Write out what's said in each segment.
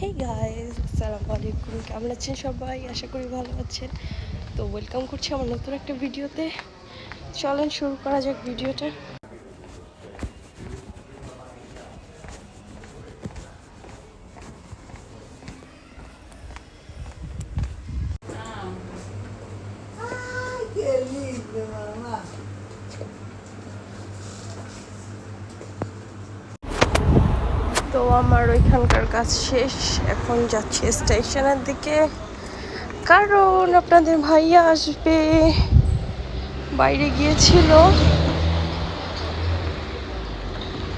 Hey guys আসসালামু আলাইকুম। কেমন আছেন সবাই? আশা করি ভালো আছেন। তো ওয়েলকাম করছি আমার নতুন একটা ভিডিওতে। চলেন শুরু করা যাক ভিডিওটা। Ai, আমার ওইখানকার কাজ শেষ। এখন যাচ্ছি স্টেশনের দিকে। কারণ আপনাদের ভাইয়া আসবে। বাইরে গিয়েছিল।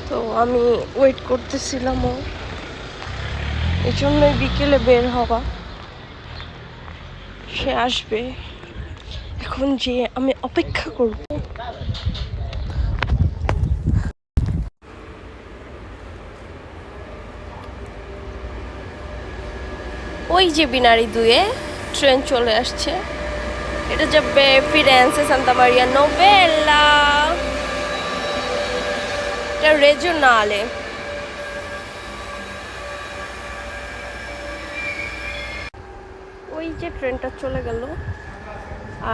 তো আমি ওয়েট করতেছিলাম ওর এই জন্যই বিকেলে বের হওয়া। সে আসবে। এখন যে আমি অপেক্ষা করব। ওই যে বিনারি দুয়ে ট্রেন চলে আসছে। এটা যাবে ফিরেন্সে সান্তা মারিয়া নোভেলা এটা রেজনালে। ওই যে ট্রেনটা চলে গেল।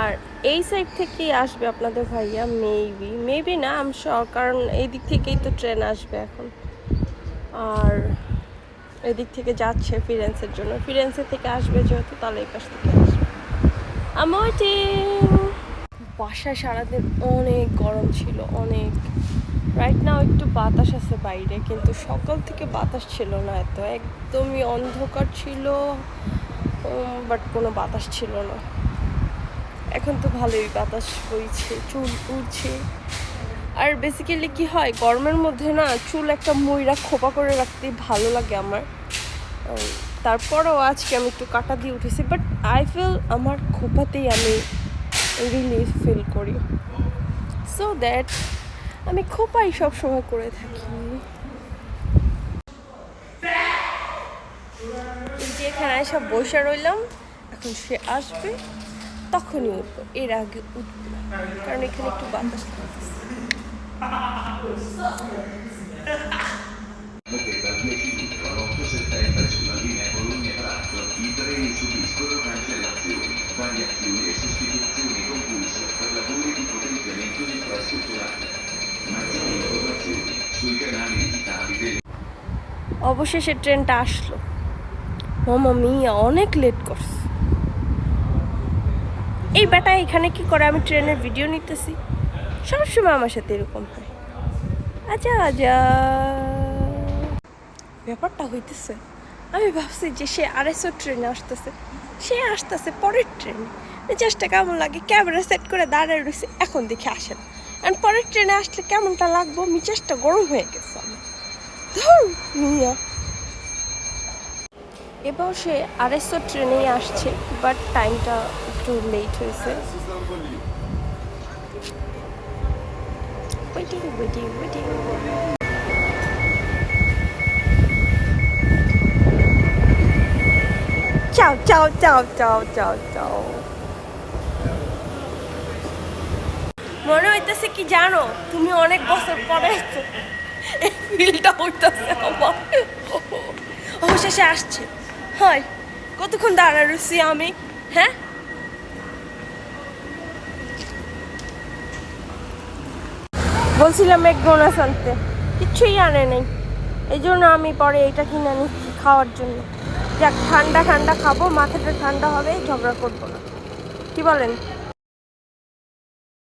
আর এই সাইড থেকেই আসবে আপনাদের ভাইয়া মেবি মেবি না আমি কারণ এই দিক থেকেই তো ট্রেন আসবে এখন। আর এদিক থেকে যাচ্ছে ফিরেন্সের জন্য। ফিরেন্সের থেকে আসবে যেহেতু, তাহলে এই পাশ থেকে আসবে। আমি বাসায় সারাদিন অনেক গরম ছিল, অনেক। রাইট নাও একটু বাতাস আছে বাইরে, কিন্তু সকাল থেকে বাতাস ছিল না এত। একদমই অন্ধকার ছিল বাট কোনো বাতাস ছিল না। এখন তো ভালোই বাতাস বইছে, চুল উড়ছে আর বেসিক্যালি কি হয়, গরমের মধ্যে না চুল একটা ময়রা খোপা করে রাখতে ভালো লাগে আমার। তারপরেও আজকে আমি একটু কাটা দিয়ে উঠেছি বাট আই ফিল আমার খোপাতেই আমি রিলিফ ফিল করি। সো দ্যাট আমি খোপাই সবসময় করে থাকি। এখানে এসে বসে রইলাম, এখন সে আসবে, তখনই উঠবো। এর আগে উঠবো কারণ এখানে একটু বাতাস অবশেষে ট্রেনটা আসলো। মম মিয়া অনেক লেট করছে। এই বেটা এখানে কি করে আমি ট্রেনের ভিডিও নিতেছি? সবসময় আমার সাথে এরকম হয়। আচ্ছা আজা ব্যাপারটা হইতেছে, আমি ভাবছি যে সে আড়াইশো ট্রেনে আসতেছে। সে আসতেছে পরের ট্রেনে। চেষ্টা কেমন লাগে? ক্যামেরা সেট করে দাঁড়ায় রয়েছে এখন দেখে আসে না। আর পরের ট্রেনে আসলে কেমনটা লাগবো? মিজাজটা গরম হয়ে গেছে এবার সে আড়াইশো ট্রেনেই আসছে বাট টাইমটা একটু লেট হয়েছে। ওয়েটিং ওয়েটিং ওয়েটিং চাও চাও চাও চাও চাও চাও মনে হইতেছে কি জানো, তুমি অনেক বছর পরে এই ফিলটা উঠতেছে আমার। অবশেষে আসছে। হয়, কতক্ষণ দাঁড়ায় রয়েছি আমি? হ্যাঁ? বলছিলাম এক বোনাস আনতে। কিচ্ছুই আনে নেই। এই জন্য আমি পরে এটা কিনে নিচ্ছি খাওয়ার জন্য। যাক, ঠান্ডা ঠান্ডা খাব, মাথাটা ঠান্ডা হবে, ঝগড়া করব না। কি বলেন?